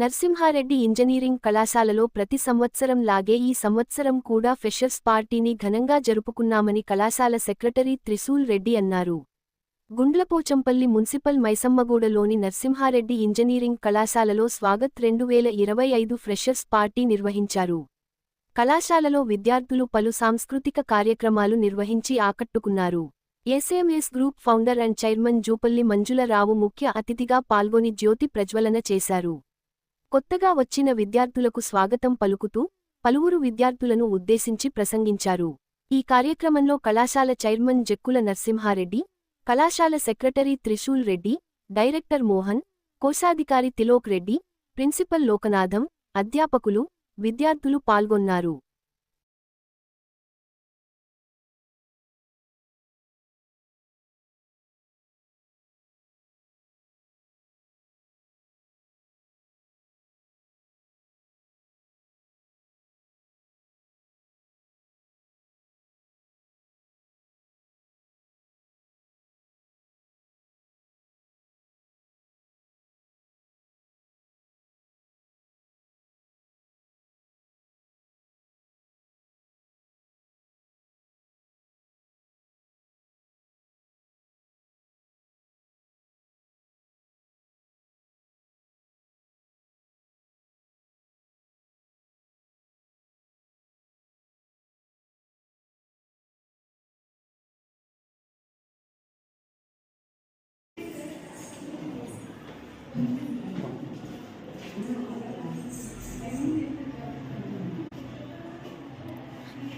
Narsimha Reddy engineering కళాశాలలో ప్రతి సంవత్సరం లాగే ఈ సంవత్సరం కూడా ఫ్రెషర్స్ పార్టీని ఘనంగా జరుపుకున్నామని కళాశాల సెక్రటరీ త్రిశూల్ రెడ్డి అన్నారు. గుండ్లపోచంపల్లి మున్సిపల్ మైసమ్మగూడలోని నర్సింహారెడ్డి ఇంజనీరింగ్ కళాశాలలో స్వాగత్ రెండు వేల ఇరవై ఐదు ఫ్రెషర్స్ పార్టీ నిర్వహించారు. కళాశాలలో విద్యార్థులు పలు సాంస్కృతిక కార్యక్రమాలు నిర్వహించి ఆకట్టుకున్నారు. SMS group founder and chairman Jupalli Manjula Rao ముఖ్య అతిథిగా పాల్గొని జ్యోతి ప్రజ్వలన చేశారు. కొత్తగా వచ్చిన విద్యార్థులకు స్వాగతం పలుకుతూ పలువురు విద్యార్థులను ఉద్దేశించి ప్రసంగించారు. ఈ కార్యక్రమంలో కళాశాల చైర్మన్ జక్కుల నరసింహారెడ్డి కళాశాల సెక్రటరీ త్రిశూల్ రెడ్డి డైరెక్టర్ మోహన్ కోశాధికారి తిలోక్ రెడ్డి ప్రిన్సిపల్ లోకనాథం అధ్యాపకులు విద్యార్థులు పాల్గొన్నారు.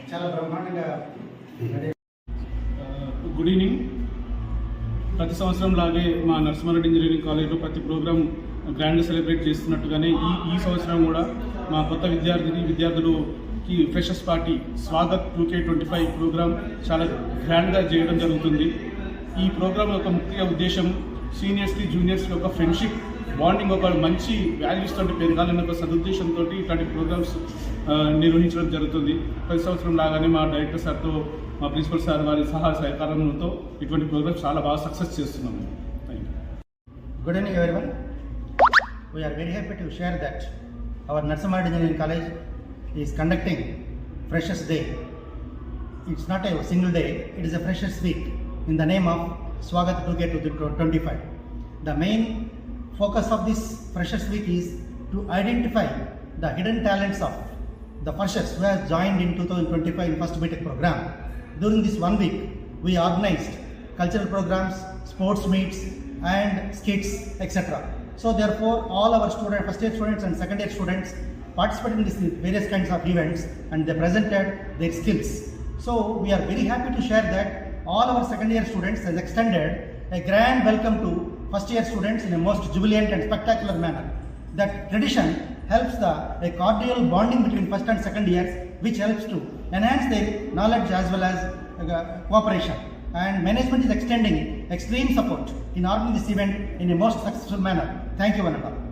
చాలా బ్రహ్మాండంగా గుడ్ ఈవినింగ్ uh, ప్రతి సంవత్సరం లాగే మా నరసింహారెడ్డి ఇంజనీరింగ్ కాలేజ్లో ప్రతి ప్రోగ్రామ్ గ్రాండ్ సెలబ్రేట్ చేస్తున్నట్టుగానే ఈ ఈ సంవత్సరం కూడా మా కొత్త విద్యార్థిని విద్యార్థులుకి freshers party Swagat two K twenty five programme చాలా గ్రాండ్గా చేయడం జరుగుతుంది. ఈ ప్రోగ్రామ్ యొక్క ముఖ్య ఉద్దేశం సీనియర్స్కి జూనియర్స్కి ఒక ఫ్రెండ్షిప్ బాండింగ్ ఒక మంచి వాల్యూస్ తోటి పెరగాలన్న ఒక సదుద్దేశంతో ఇట్లాంటి ప్రోగ్రామ్స్ నిర్వహించడం జరుగుతుంది. ప్రతి సంవత్సరం లాగానే మా డైరెక్టర్ సార్తో మా ప్రిన్సిపల్ సార్ వారి సహాయ సహకారంతో ఇటువంటి ప్రోగ్రామ్స్ చాలా బాగా సక్సెస్ చేస్తున్నాము. Thank you good evening everyone we are very happy to share that our Narsama Reddy engineering college is conducting freshers day it's not a single day it is a freshers week in the name of Swagat to get to 25. The main focus of this Freshers Week is to identify the hidden talents of the freshers who have joined in 2025 in first BTEC program. During this one week, we organized cultural programs, sports meets and skits etc. So therefore all our student, first year students and second year students participated in these various kinds of events and they presented their skills. So we are very happy to share that all our second year students has extended a grand welcome to first year students in a most jubilant and spectacular manner. That tradition helps the a cordial bonding between first and second years, which helps to enhance their knowledge as well as uh, cooperation. And management is extending extreme support in organizing this event in a most successful manner. Thank you, one.